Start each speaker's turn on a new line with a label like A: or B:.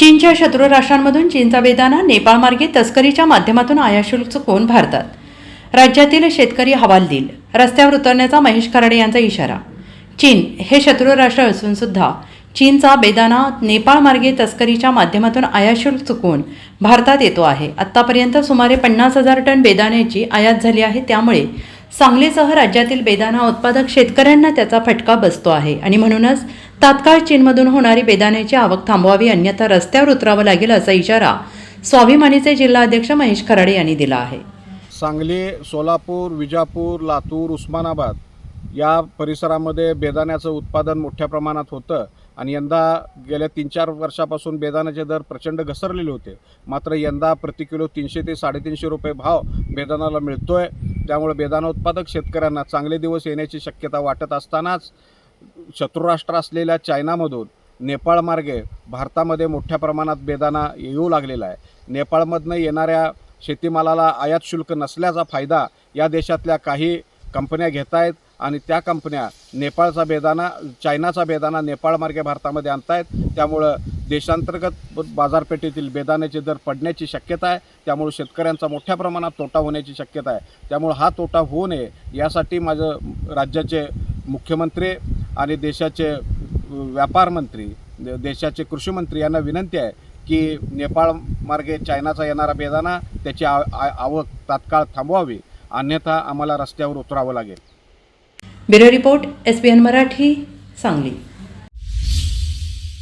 A: चीनच्या शत्रू राष्ट्रांमधून चीनचा बेदाना नेपाळमार्गे तस्करीच्या माध्यमातून आयाशुल्क चुकवून भारतात. राज्यातील शेतकरी हवालदिल रस्त्यावर उतरण्याचा महेश कराडे यांचा इशारा. चीन हे शत्रू राष्ट्र असून सुद्धा चीनचा बेदाना नेपाळमार्गे तस्करीच्या माध्यमातून आयाशुल्क चुकवून भारतात येतो आहे. आत्तापर्यंत सुमारे पन्नास हजार टन बेदाण्याची आयात झाली आहे. त्यामुळे सांगलीसह राज्यातील बेदाना उत्पादक शेतकऱ्यांना त्याचा फटका बसतो आहे. आणि म्हणूनच तात्काळ चीनमधून होणारी बेदाण्याची आवक थांबवावी अन्यथा रस्त्यावर उतरावं लागेल असा इशारा स्वाभिमानीचे जिल्हाध्यक्ष महेश खराडे यांनी दिला आहे.
B: सांगली सोलापूर विजापूर लातूर उस्मानाबाद या परिसरामध्ये बेदाण्याचं उत्पादन मोठ्या प्रमाणात होतं आणि यंदा गेल्या तीन चार वर्षापासून बेदाण्याचे दर प्रचंड घसरलेले होते. मात्र यंदा प्रति किलो तीनशे ते साडेतीनशे रुपये भाव बेदाण्याला मिळतोय. त्यामुळे बेदाणा उत्पादक शेतकऱ्यांना चांगले दिवस येण्याची शक्यता वाटत असतानाच शत्रुराष्ट्र असलेल्या चायनामधून नेपाळमार्गे भारतामध्ये मोठ्या प्रमाणात बेदाना येऊ लागलेला आहे. नेपाळमधनं येणाऱ्या शेतीमालाला आयात शुल्क नसल्याचा फायदा या देशातल्या काही कंपन्या घेत आहेत आणि त्या कंपन्या नेपाळचा बेदाना चायनाचा बेदाना नेपाळमार्गे भारतामध्ये आणतायत. त्यामुळं देशांतर्गत बाजारपेठेतील बेदाण्याचे दर पडण्याची शक्यता आहे. त्यामुळे शेतकऱ्यांचा मोठ्या प्रमाणात तोटा होण्याची शक्यता आहे. त्यामुळे हा तोटा होऊ नये यासाठी माझं राज्याचे मुख्यमंत्री आणि देशाचे व्यापार मंत्री देशाचे कृषी मंत्री यांना विनंती आहे की नेपाळ मार्गे चायनाचा येणारा बेदाना त्याची आ- आवक तात्काळ थांबवावी अन्यथा आम्हाला रस्त्यावर उतरावं लागेल.
A: Bureau report S B N Marathi Sangli.